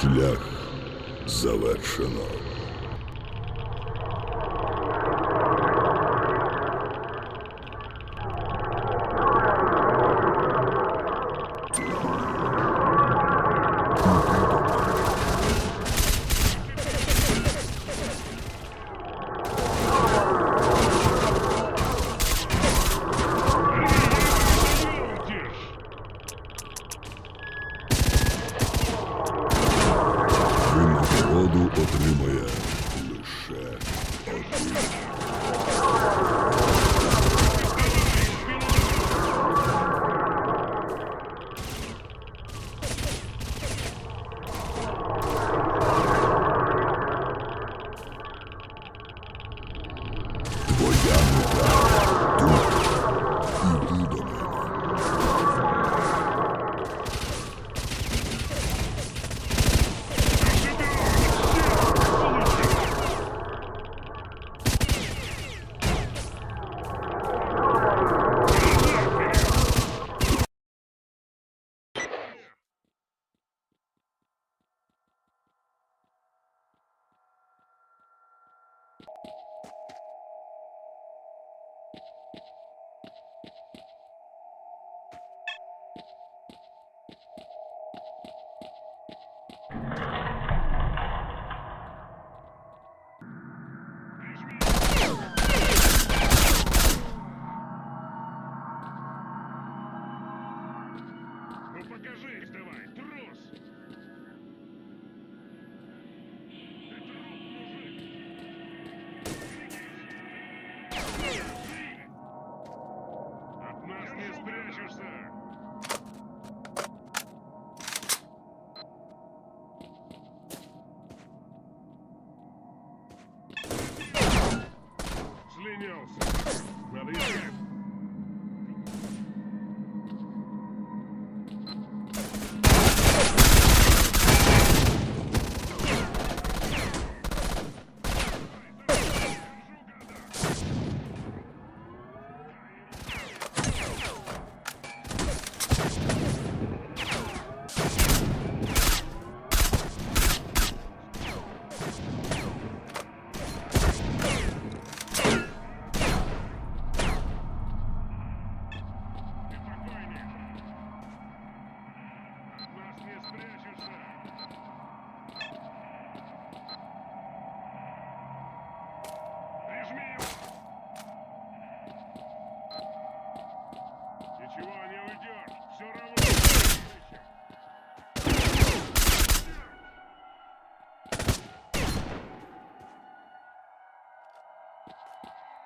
Шлях завершено.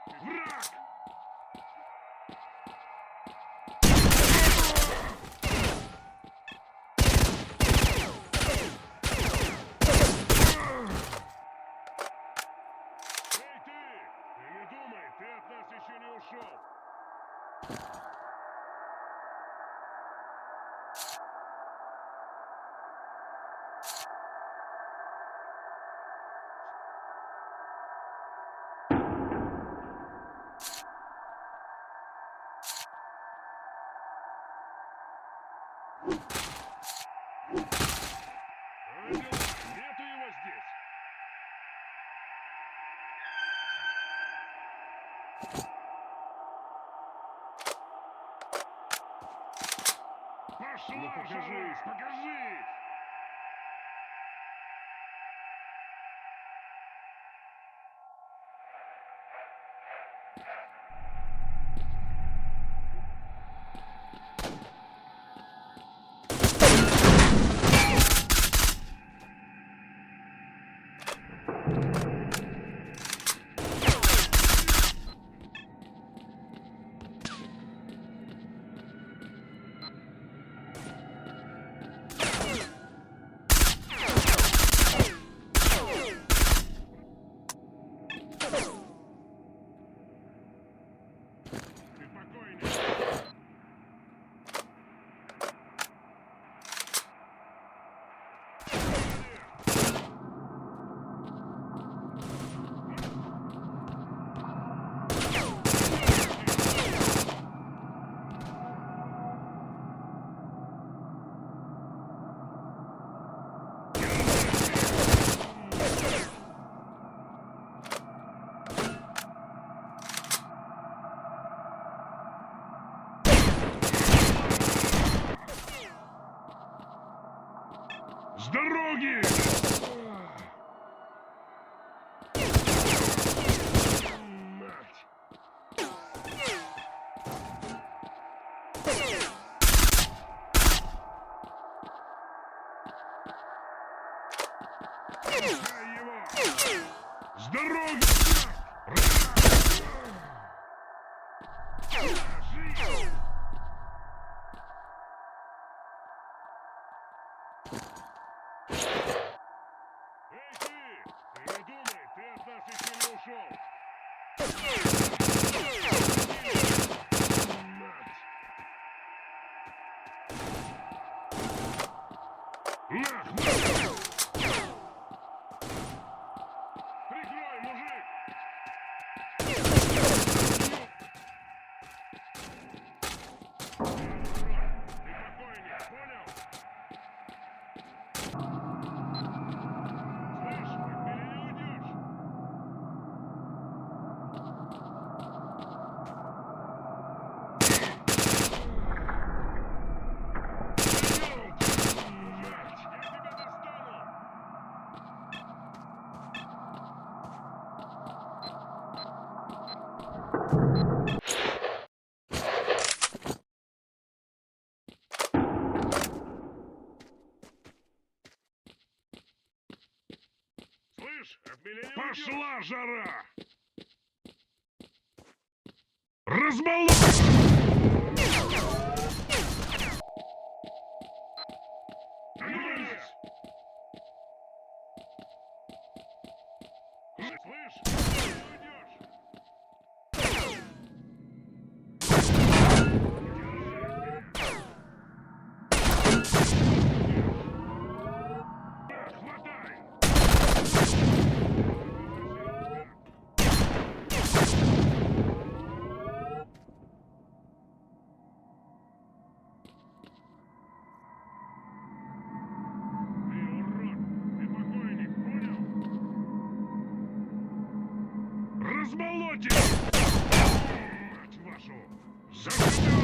Враг! Пошла ну, нас Пошла жара! Разболот! Разболотить! Мать вашу! Зажигай!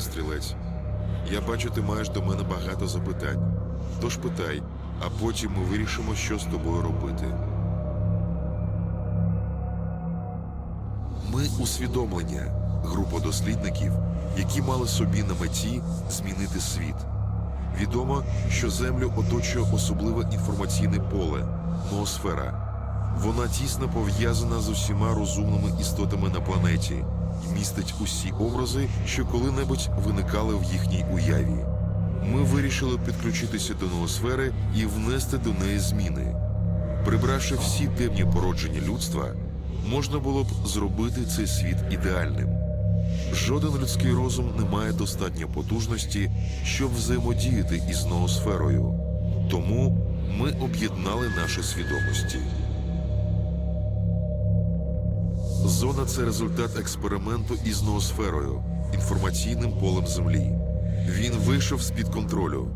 Стрілець. Я бачу, ти маєш до мене багато запитань. Тож питай, а потім ми вирішимо, що з тобою робити. Ми усвідомлення, група дослідників, які мали собі на меті змінити світ. Відомо, що Землю оточує особливе інформаційне поле ноосфера. Вона тісно пов'язана з усіма розумними істотами на планеті містить усі образи, що коли-небудь виникали в їхній уяві. Ми вирішили підключитися до ноосфери і внести до неї зміни. Прибравши всі темні породження людства, можна було б зробити цей світ ідеальним. Жоден людський розум не має достатньо потужності, щоб взаємодіяти із ноосферою. Тому ми об'єднали наші свідомості. Зона це результат експерименту із ноосферою, інформаційним полем Землі. Він вийшов з-під контролю.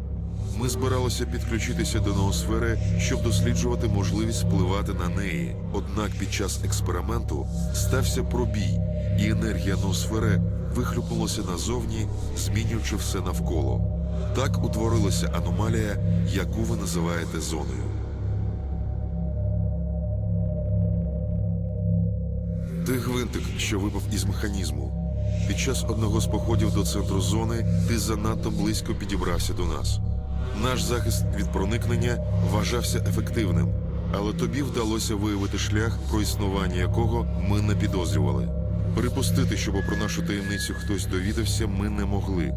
Ми збиралися підключитися до ноосфери, щоб досліджувати можливість впливати на неї. Однак під час експерименту стався пробій, і енергія ноосфери вихлюпнулася назовні, змінюючи все навколо. Так утворилася аномалія, яку ви називаєте зоною. Гвинтик, що випав із механізму. Під час одного з походів до центру зони ти занадто близько підібрався до нас. Наш захист від проникнення вважався ефективним, але тобі вдалося виявити шлях, про існування якого ми не підозрювали. Припустити, щоб про нашу таємницю хтось довідався, ми не могли.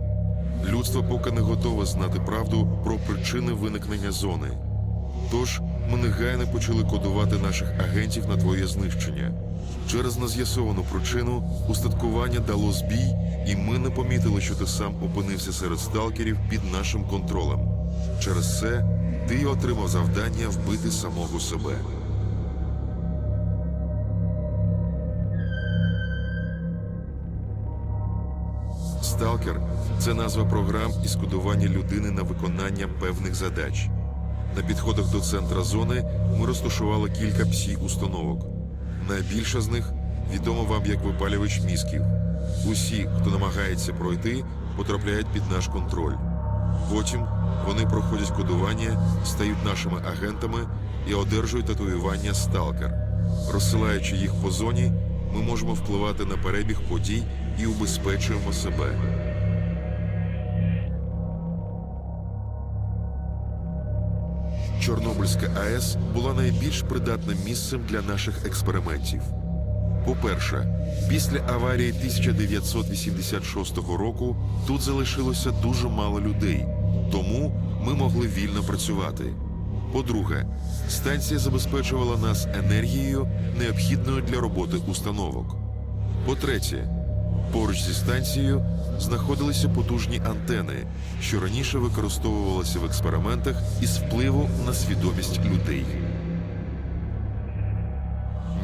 Людство поки не готове знати правду про причини виникнення зони. Тож ми негайно почали кодувати наших агентів на твоє знищення. Через нез'ясовану причину устаткування дало збій, і ми не помітили, що ти сам опинився серед сталкерів під нашим контролем. Через це ти отримав завдання вбити самого себе. Сталкер це назва програм із кодування людини на виконання певних задач. На підходах до центра зони ми розташували кілька псі установок. Найбільша з них відома вам як випалювач мізків. Усі, хто намагається пройти, потрапляють під наш контроль. Потім вони проходять кодування, стають нашими агентами і одержують татуювання сталкер. Розсилаючи їх по зоні, ми можемо впливати на перебіг подій і убезпечуємо себе. Чорнобильська АЕС була найбільш придатним місцем для наших експериментів. По-перше, після аварії 1986 року тут залишилося дуже мало людей, тому ми могли вільно працювати. По-друге, станція забезпечувала нас енергією, необхідною для роботи установок. По-третє, поруч зі станцією знаходилися потужні антени, що раніше використовувалися в експериментах із впливу на свідомість людей.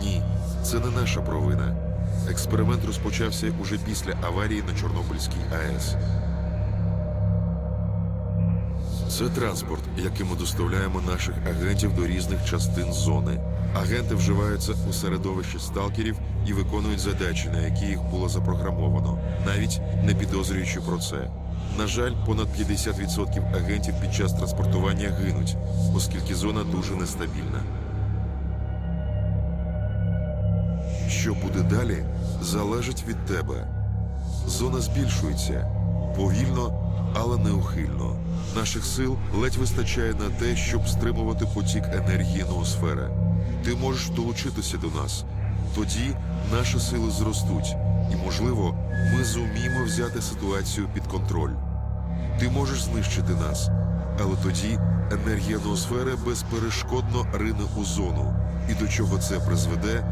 Ні, це не наша провина. Експеримент розпочався уже після аварії на Чорнобильській АЕС. Це транспорт, яким ми доставляємо наших агентів до різних частин зони. Агенти вживаються у середовищі сталкерів і виконують задачі, на які їх було запрограмовано, навіть не підозрюючи про це. На жаль, понад 50% агентів під час транспортування гинуть, оскільки зона дуже нестабільна. Що буде далі, залежить від тебе. Зона збільшується повільно, але неухильно. Наших сил ледь вистачає на те, щоб стримувати потік енергії ноосфери. Ти можеш долучитися до нас. Тоді наші сили зростуть, і, можливо, ми зуміємо взяти ситуацію під контроль. Ти можеш знищити нас, але тоді енергія ноосфери безперешкодно рине у зону, і до чого це призведе,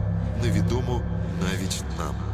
невідомо навіть нам.